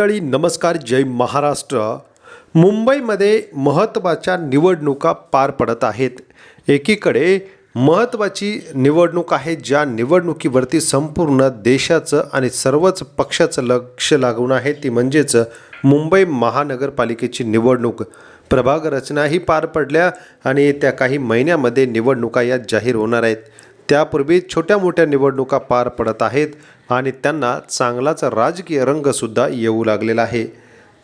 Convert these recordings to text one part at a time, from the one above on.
मंडळी नमस्कार जय महाराष्ट्र. मुंबईमध्ये महत्त्वाच्या निवडणुका पार पडत आहेत. एकीकडे महत्त्वाची निवडणूक आहे ज्या निवडणुकीवरती संपूर्ण देशाचं आणि सर्वच पक्षाचं लक्ष लागून आहे. ती म्हणजेच मुंबई महानगरपालिकेची निवडणूक. प्रभाग रचनाही पार पडल्या आणि येत्या काही महिन्यामध्ये निवडणुका या जाहीर होणार आहेत. त्यापूर्वी छोट्या मोठ्या निवडणुका पार पडत आहेत. आणि त्यांना चांगलाच राजकीय रंगसुद्धा येऊ लागलेला आहे.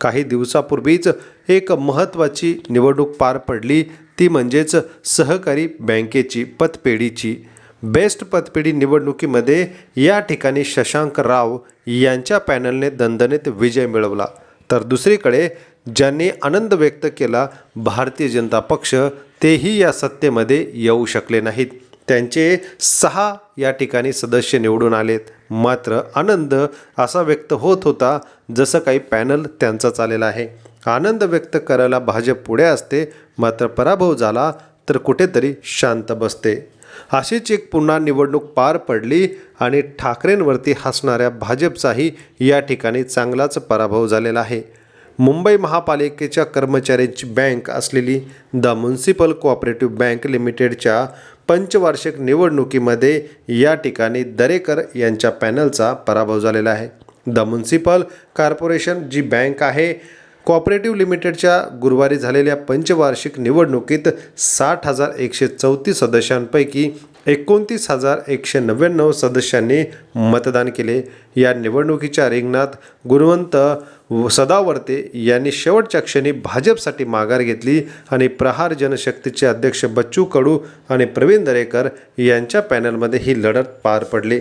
काही दिवसापूर्वीच एक महत्त्वाची निवडणूक पार पडली. ती म्हणजेच सहकारी बँकेची पतपेढीची. बेस्ट पतपेढी निवडणुकीमध्ये या ठिकाणी शशांक राव यांच्या पॅनलने दणदणीत विजय मिळवला. तर दुसरीकडे ज्यांनी आनंद व्यक्त केला भारतीय जनता पक्ष तेही या सत्तेमध्ये येऊ शकले नाहीत. त्यांचे सहा या ठिकाणी सदस्य निवडून आलेत. मात्र आनंद असा व्यक्त होत होता जसं काही पॅनल त्यांचा चाललेला आहे. आनंद व्यक्त करायला भाजप पुढे असते मात्र पराभव झाला तर कुठेतरी शांत बसते. अशीच एक पुन्हा निवडणूक पार पडली आणि ठाकरेंवरती हसणाऱ्या भाजपचाही या ठिकाणी चांगलाच पराभव झालेला आहे. मुंबई महापालिकेच्या कर्मचाऱ्यांची बँक असलेली द म्युन्सिपल कोऑपरेटिव्ह बँक लिमिटेडच्या पंचवार्षिक निवडणुकीमध्ये या ठिकाणी दरेकर यांच्या पॅनलचा पराभव झालेला आहे. द म्युन्सिपल कॉर्पोरेशन जी बँक आहे कोऑपरेटिव्ह लिमिटेडच्या गुरुवारी झालेल्या पंचवार्षिक निवडणुकीत साठ हजार एकशे चौतीस सदस्यांपैकी एकोणतीस हजार एकशे नव्याण्णव सदस्यांनी मतदान केले. या निवडणुकीच्या रिंगणात गुणवंत सदावर्ते यांनी शेवटच्या क्षणी भाजपसाठी माघार घेतली आणि प्रहार जनशक्तीचे अध्यक्ष बच्चू कडू आणि प्रवीण दरेकर यांच्या पॅनलमध्ये ही लढत पार पडली.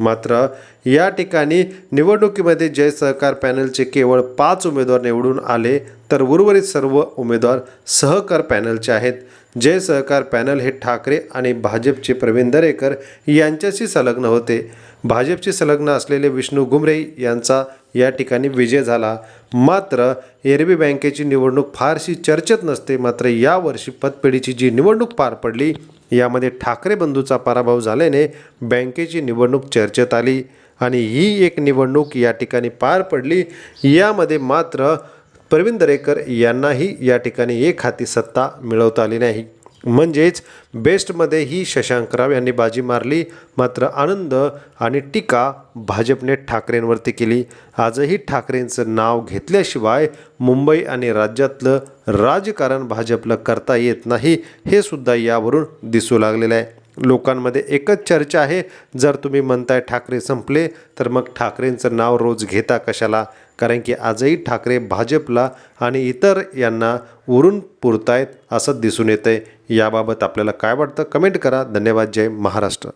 मात्र या ठिकाणी निवडणुकीमध्ये जय सहकार पॅनलचे केवळ पाच उमेदवार निवडून आले तर उर्वरित सर्व उमेदवार सहकार पॅनलचे आहेत. जय सहकार पॅनल हे ठाकरे आणि भाजपचे प्रवीण दरेकर यांच्याशी संलग्न होते. भाजपशी संलग्न असलेले विष्णू गुमरे यांचा या ठिकाणी विजय झाला. मात्र एरबी बँकेची निवडणूक फारशी चर्चेत नसते मात्र यावर्षी पतपेढीची जी निवडणूक पार पडली यामध्ये ठाकरे बंधूचा पराभव झाल्याने बँकेची निवडणूक चर्चेत आली. आणि ही एक निवडणूक या ठिकाणी पार पडली यामध्ये मात्र प्रवीण दरेकर यांनाही या ठिकाणी एक हाती सत्ता मिळवता आली नाही. म्हणजेच बेस्टमध्ये ही शशांकराव यांनी बाजी मारली मात्र आनंद आणि टीका भाजपने ठाकरेंवरती केली. आजही ठाकरेंचं नाव घेतल्याशिवाय मुंबई आणि राज्यातलं राजकारण भाजपला करता येत नाही हे सुद्धा यावरून दिसू लागलेलं आहे. लोकांमध्ये एकच चर्चा आहे जर तुम्ही म्हणताय ठाकरे संपले तर मग ठाकरेंचं नाव रोज घेता कशाला? कारण की आजही ठाकरे भाजपला आणि इतर यांना उरून पुरतायत असं दिसून येतं आहे याबाबत आपल्याला काय वाटतं? कमेंट करा. धन्यवाद. जय महाराष्ट्र.